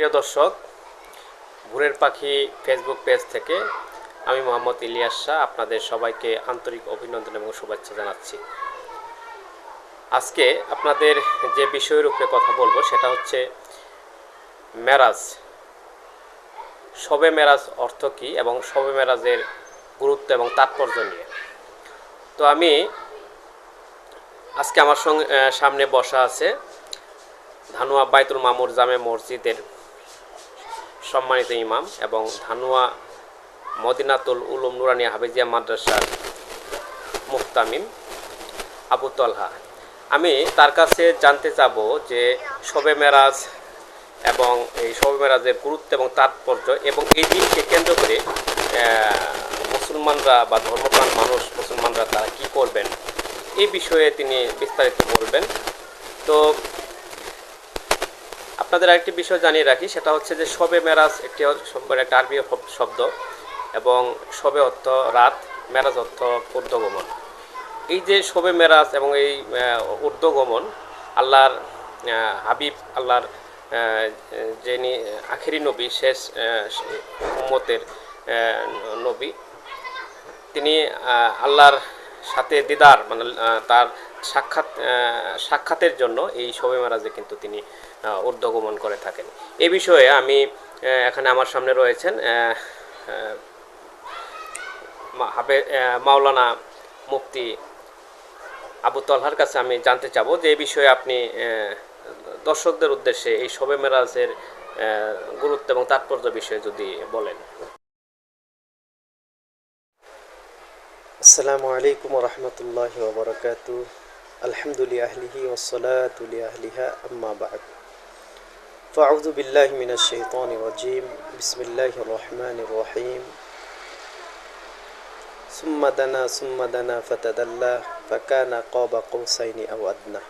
প্রিয় দর্শক, ভোরের পাখি ফেসবুক পেজ থেকে আমি মোহাম্মদ ইলিয়াস শাহ আপনাদের সবাইকে আন্তরিক অভিনন্দন এবং শুভেচ্ছা জানাচ্ছি। আজকে আপনাদের যে বিষয়ের উপরে কথা বলব সেটা হচ্ছে মেরাজ। শবে মেরাজ অর্থ কী এবং শবে মেরাজের গুরুত্ব এবং তাৎপর্য নিয়ে? তো আমি আজকে আমার সঙ্গে সামনে বসা আছে ধানুয়া বাইতুল মামুর জামে মসজিদের সম্মানিত ইমাম এবং ধানুয়া মদিনাতুল উলুম নুরানিয়া হাফিজিয়া মাদ্রাসার মুফতামিম আবু তলহা। আমি তার কাছে জানতে চাব যে শবে মেরাজ এবং এই শবে মেরাজের গুরুত্ব এবং তাৎপর্য এবং এই দিনকে কেন্দ্র করে মুসলমানরা বা ধর্মপ্রাণ মানুষ, মুসলমানরা তারা কী করবেন? এই বিষয়ে তিনি বিস্তারিত বলবেন। তো আপনাদের আরেকটি বিষয় জানিয়ে রাখি, সেটা হচ্ছে যে শবে মেরাজ একটি একটা আরবি শব্দ এবং শবে অর্থ রাত, মেরাজ অর্থ ঊর্ধ্বগমন। এই যে শবে মেরাজ এবং এই ঊর্ধ্বগমন, আল্লাহর হাবিব, আল্লাহর যিনি আখেরি নবী, শেষ উম্মতের নবী, তিনি আল্লাহর সাথে দিদার মানে তার সাক্ষাৎ সাক্ষাতের জন্য এই শবে মারাজে কিন্তু তিনি ঊর্ধ্বগমন করে থাকেন। এ বিষয়ে আমি এখানে আমার সামনে রয়েছেন হাফে মাওলানা মুফতি আবু তলহার কাছে আমি জানতে চাব যে এই বিষয়ে আপনি দর্শকদের উদ্দেশ্যে এই শবে মেরাজের গুরুত্ব এবং তাৎপর্য বিষয়ে যদি বলেন। আসসালামু আলাইকুম রহমতুল্লাহ الحمد لأهله والصلاة لأهلها أما بعد فأعوذ بالله من الشيطان الرجيم بسم الله الرحمن الرحيم ثم دنا ثم دنا فتدلى فكان قاب قوسين أو أدنى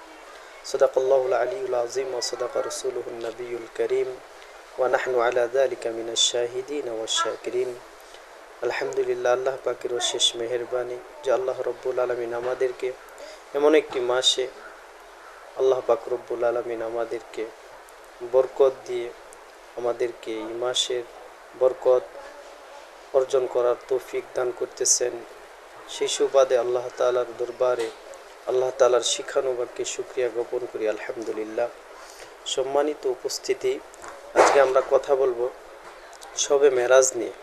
صدق الله العلي العظيم وصدق رسوله النبي الكريم ونحن على ذلك من الشاهدين والشاكرين আলহামদুলিল্লাহ আল্লাহ পাকের শেষ মেহেরবানি যে আল্লাহ রব্বুল আলমিন আমাদেরকে এমন একটি মাসে আল্লাহ পাক রব্বুল আলমিন আমাদেরকে বরকত দিয়ে আমাদেরকে এই মাসের বরকত অর্জন করার তৌফিক দান করতেছেন। সেই সুবাদে আল্লাহ তালার দরবারে আল্লাহ তালার শিখানুবাদকে সুক্রিয়া জ্ঞাপন করি, আলহামদুলিল্লাহ। সম্মানিত উপস্থিতি, আজকে আমরা কথা বলব সবে মেরাজ নিয়ে।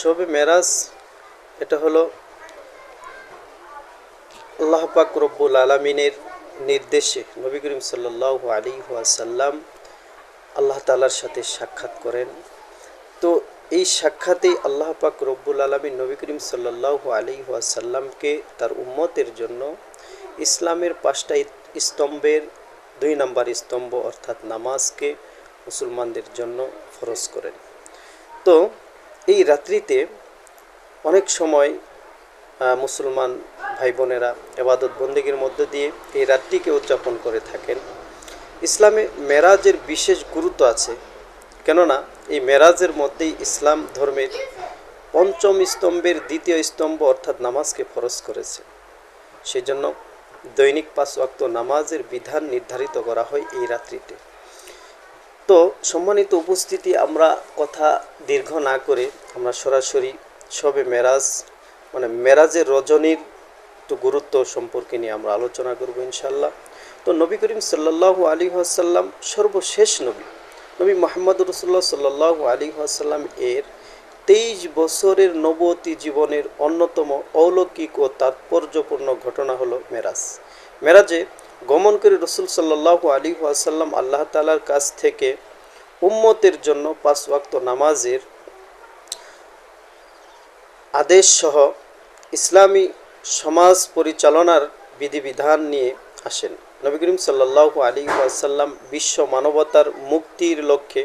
শবে মেরাজ, এটা হলো আল্লাহ পাক রব্বুল আলমিনের নির্দেশে নবী করিম সাল্লাহ আলী ওয়াসাল্লাম আল্লাহ তালার সাথে সাক্ষাৎ করেন। তো এই সাক্ষাতে আল্লাহ পাক রব্বুল আলমিন নবী করিম সাল্লাহ আলী ওয়াসাল্লামকে তার উম্মতের জন্য ইসলামের পাঁচটা স্তম্ভের দুই নম্বর স্তম্ভ অর্থাৎ নামাজকে মুসলমানদের জন্য ফরজ করেন। তো এই রাত্রিতে অনেক সময় মুসলমান ভাই বোনেরা, এবাদত বন্দিগির মধ্য দিয়ে এই রাত্রিকে উদযাপন করে থাকেন। ইসলামে মেরাজের বিশেষ গুরুত্ব আছে, কেননা এই মেরাজের মধ্যেই ইসলাম ধর্মের পঞ্চম স্তম্ভের দ্বিতীয় স্তম্ভ অর্থাৎ নামাজকে ফরজ করেছে। সেই জন্য দৈনিক পাঁচ ওয়াক্ত নামাজের বিধান নির্ধারিত করা হয় এই রাত্রিতে। তো সম্মানিত উপস্থিতি, আমরা কথা দীর্ঘ না করে আমরা সরাসরি সবে মেরাজ মানে মেরাজের রজনীর গুরুত্ব সম্পর্কে নিয়ে আমরা আলোচনা করব ইনশাল্লাহ তো নবী করিম সাল্লাহ আলী আসাল্লাম সর্বশেষ নবী। নবী মোহাম্মদ রসুল্লাহ সাল্লাহ আলী আসাল্লাম এর তেইশ বছরের নবতী জীবনের অন্যতম অলৌকিক ও তাৎপর্যপূর্ণ ঘটনা হলো মেরাজ। মেরাজে গমন করে রসুল সাল্লাহ আলী আসাল্লাম আল্লাহ তালার কাছ থেকে উম্মতের জন্য পাঁচ ওয়াক্ত নামাজের আদেশ সহ ইসলামী সমাজ পরিচালনার বিধিবিধান নিয়ে আসেন। নবী করিম সাল্লাহ আলী আসাল্লাম বিশ্ব মানবতার মুক্তির লক্ষ্যে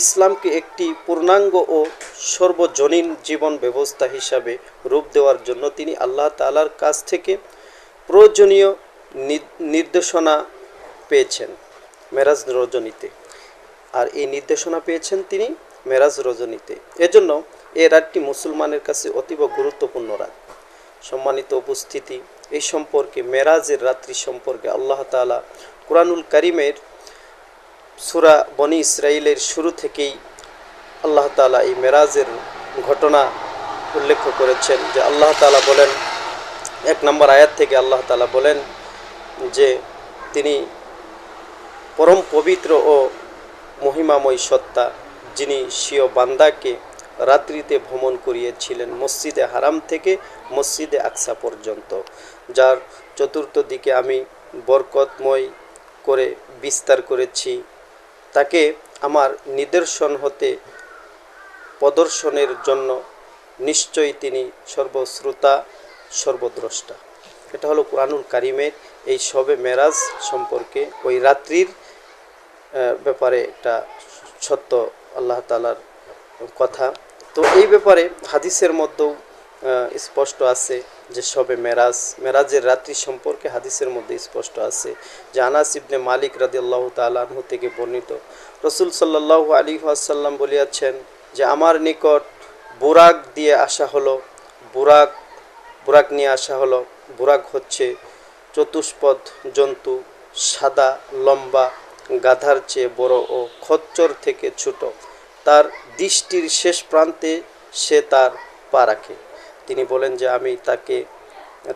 ইসলামকে একটি পূর্ণাঙ্গ ও সর্বজনীন জীবন ব্যবস্থা হিসাবে রূপ দেওয়ার জন্য তিনি আল্লাহ তালার কাছ থেকে প্রয়োজনীয় নির্দেশনা পেয়েছেন মেরাজ রজনীতে। আর এই নির্দেশনা পেয়েছেন তিনি মেরাজ রজনীতে। এজন্য এ রাতটি মুসলমানের কাছে অতীব গুরুত্বপূর্ণ রাত। সম্মানিত উপস্থিতি। এই সম্পর্কে, মেরাজের রাত্রি সম্পর্কে আল্লাহ তাআলা কোরআনুল করিমের সুরা বনি ইসরায়েলের শুরু থেকেই আল্লাহ তালা এই মেরাজের ঘটনা উল্লেখ করেছেন যে আল্লাহ তালা বলেন, এক নম্বর আয়াত থেকে আল্লাহ তালা বলেন যে তিনি পরম পবিত্র ও মহিমাময় সত্তা যিনি স্বীয় বান্দাকে রাত্রিতে ভ্রমণ করিয়েছিলেন মসজিদে হারাম থেকে মসজিদে আকসা পর্যন্ত, যার চতুর্থ দিকে আমি বরকতময় করে বিস্তার করেছি। তাকে আমার নিদর্শন হতে প্রদর্শনের জন্য নিশ্চয়ই তিনি সর্বশ্রোতা, সর্বদ্রষ্টা। এটা হলো কোরআনুল কারিমের এই সবে মেরাজ সম্পর্কে ওই রাত্রির ব্যাপারে একটা সত্য আল্লাহ তালার কথা। তো এই ব্যাপারে হাদিসের মধ্যেও স্পষ্ট আছে যে সবে মেরাজ, মেরাজের রাত্রি সম্পর্কে হাদিসের মধ্যে স্পষ্ট আছে যে আনাস ইবনে মালিক রাদি আল্লাহ তালাহু থেকে বর্ণিত। রসুল সাল্লাহ আলী আসাল্লাম বলিয়াছেন যে, আমার নিকট বুরাক দিয়ে আসা হলো, বুরাক বুরাক নিয়ে আসা হলো। বুরাক হচ্ছে চতুষ্পদ জন্তু, সাদা, লম্বা, গাধার চেয়ে বড় ও খচ্চর থেকে ছোট। তার দৃষ্টির শেষ প্রান্তে সে তার পা রাখে। তিনি বলেন যে, আমি তাকে,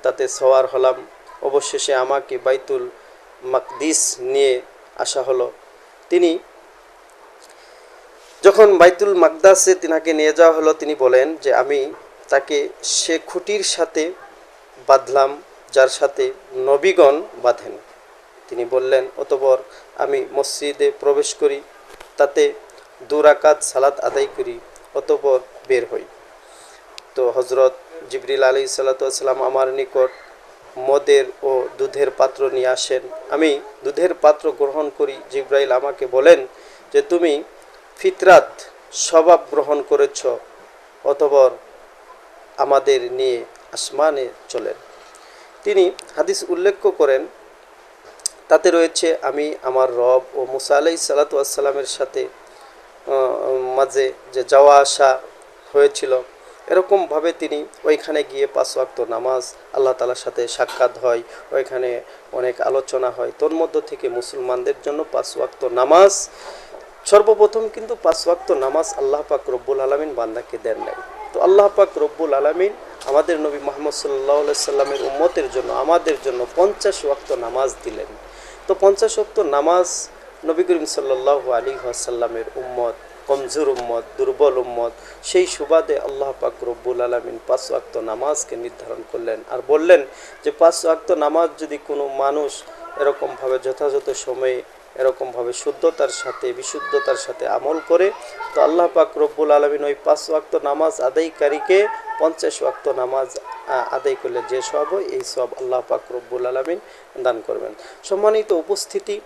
তাতে সওয়ার হলাম। অবশেষে আমাকে বাইতুল মাকদিস নিয়ে আসা হলো। তিনি যখন বাইতুল মাকদাসে তিনাকে নিয়ে যাওয়া হলো, তিনি বলেন যে, আমি তাকে সে খুঁটির সাথে বাঁধলাম, যার সাথে নবীগণ বাঁধেন। তিনি বললেন, অতপর আমি মসজিদে প্রবেশ করি, তাতে দুরাকাত সালাত আদায় করি, অতপর বের হই। তো হজরত জিবরিল আলী সাল্লাতাম আমার নিকট মদের ও দুধের পাত্র নিয়ে আসেন। আমি দুধের পাত্র গ্রহণ করি। জিব্রাইল আমাকে বলেন যে, তুমি ফিতরাত, স্বভাব গ্রহণ করেছ অতবর আমাদের নিয়ে আসমানে চলেন। তিনি হাদিস উল্লেখ করেন, তাতে রয়েছে আমি আমার রব ও মুসা আলাই সালাতু আসসালামের সাথে মাঝে যে যাওয়া আসা হয়েছিল, এরকমভাবে তিনি ওইখানে গিয়ে পাঁচ ওয়াক্ত নামাজ, আল্লাহ তালার সাথে সাক্ষাৎ হয়, ওইখানে অনেক আলোচনা হয়। তোর মধ্য থেকে মুসলমানদের জন্য পাঁচ ওয়াক্ত নামাজ, সর্বপ্রথম কিন্তু পাঁচ ওয়াক্ত নামাজ আল্লাহ পাক রব্বুল আলমিন বান্দাকে দেন নাই। তো আল্লাহ পাক রব্বুল আলমিন আমাদের নবী মোহাম্মদ সাল্লাহ সাল্লামের উম্মতের জন্য, আমাদের জন্য পঞ্চাশ ওয়াক্ত নামাজ দিলেন। তো পঞ্চাশ ওয়াক্ত নামাজ নবী করিম সাল্লাহ আলী আসাল্লামের উম্মত, কমজোর উম্মত, দুর্বল উম্মত, সেই সুবাদে আল্লাহ পাক রব্বুল আলমিন পাঁচ ওয়াক্ত নামাজকে নির্ধারণ করলেন আর বললেন যে পাঁচ ওয়াক্ত নামাজ যদি কোনো মানুষ এরকমভাবে যথাযথ সময়ে, এরকমভাবে শুদ্ধতার সাথে, বিশুদ্ধতার সাথে আমল করে, তো আল্লাহ পাক রব্বুল আলমিন ওই পাঁচ ওয়াক্ত নামাজ আদায়কারীকে পঞ্চাশ ওয়াক্ত নামাজ আদায় করলে যে সব হয়, এই সব আল্লাহ পাক রব্বুল আলমিন দান করবেন। সম্মানিত উপস্থিতি,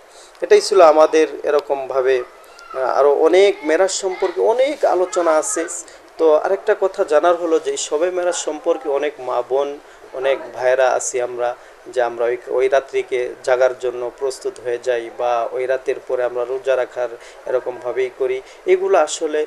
এটাই ছিল আমাদের এরকমভাবে আরও অনেক মেরাজ সম্পর্কে অনেক আলোচনা আছে। তো আরেকটা কথা জানার হলো যে সবে মেরাজ সম্পর্কে অনেক মা বোন অনেক ভাইয়েরা আছি আমরা, যে আমরা ওই ওই রাত্রিকে জাগার জন্য প্রস্তুত হয়ে যাই বা ওই রাতের পরে আমরা রোজা রাখার এরকমভাবেই করি। এগুলো আসলে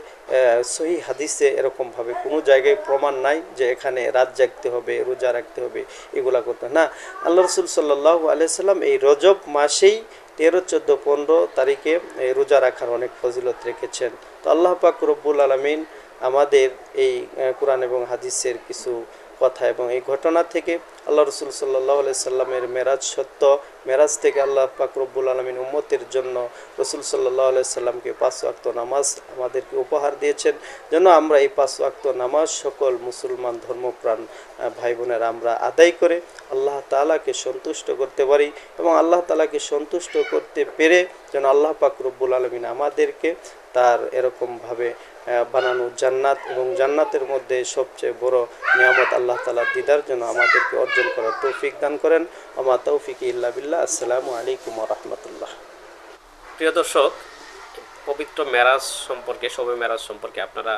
সহি হাদিসে এরকমভাবে কোনো জায়গায় প্রমাণ নাই যে এখানে রাত জাগতে হবে, রোজা রাখতে হবে, এগুলা করতে না, আল্লাহ রসুল সাল্লাহ আলিয়াল্লাম এই রজব মাসেই তেরো, চোদ্দ, পনেরো তারিখে রোজা রাখার অনেক ফজিলত রেখেছেন। তো আল্লাহ পাক রব্বুল আলমিন আমাদের এই কোরআন এবং হাদিসের কিছু কথা এবং এই ঘটনা থেকে আল্লাহ রসুল সাল্লাহ সাল্লামের মেরাজ সত্য। মেরাজ থেকে আল্লাহ পাক রব্বুল আলমিন উম্মতের জন্য রসুল সাল্লাহ সাল্লামকে পাঁচ ওয়াক্ত নামাজ আমাদেরকে উপহার দিয়েছেন। যেন আমরা এই পাঁচ ওয়াক্ত নামাজ সকল মুসলমান ধর্মপ্রাণ ভাই বোনের আমরা আদায় করে আল্লাহ তালাকে সন্তুষ্ট করতে পারি এবং আল্লাহ তালাকে সন্তুষ্ট করতে পেরে যেন আল্লাহ পাক রব্বুল আলমিন আমাদেরকে তার এরকমভাবে বানানো জান্নাত এবং জান্নাতের মধ্যে সবচেয়ে বড় নিয়ামত আল্লাহ তালার দিদার জন্য আমাদেরকে অর্জন করার তৌফিক দান করেন। আমা তৌফিক ইল্লা বিল্লাহ। আসসালামু আলাইকুম রহমতুল্লাহ। প্রিয় দর্শক, পবিত্র মেরাজ সম্পর্কে, শবে মেরাজ সম্পর্কে আপনারা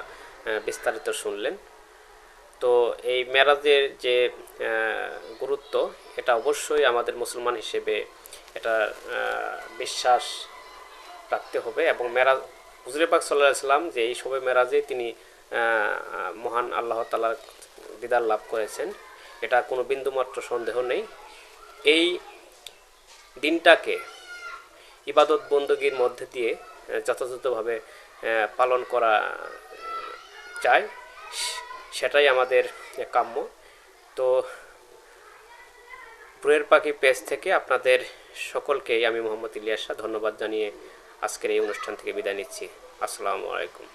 বিস্তারিত শুনলেন। তো এই মেরাজের যে গুরুত্ব, এটা অবশ্যই আমাদের মুসলমান হিসেবে এটা বিশ্বাস রাখতে হবে এবং মেরাজ হুজুরে পাক সাল্লাম যে এই শবে মেরাজে তিনি মহান আল্লাহ তালার দিদার লাভ করেছেন। এটা কোনো বিন্দুমাত্র সন্দেহ নেই। এই দিনটাকে ইবাদত বন্দগীর মধ্যে দিয়ে যথাযথভাবে পালন করা চাই সেটাই আমাদের কাম্য। তো ব্রুয়ের পাখি পেজ থেকে আপনাদের সকলকেই আমি মোহাম্মদ ইলিয়াসা ধন্যবাদ জানিয়ে আজকের এই অনুষ্ঠান থেকে বিদায় নিচ্ছি। আসসালামু আলাইকুম।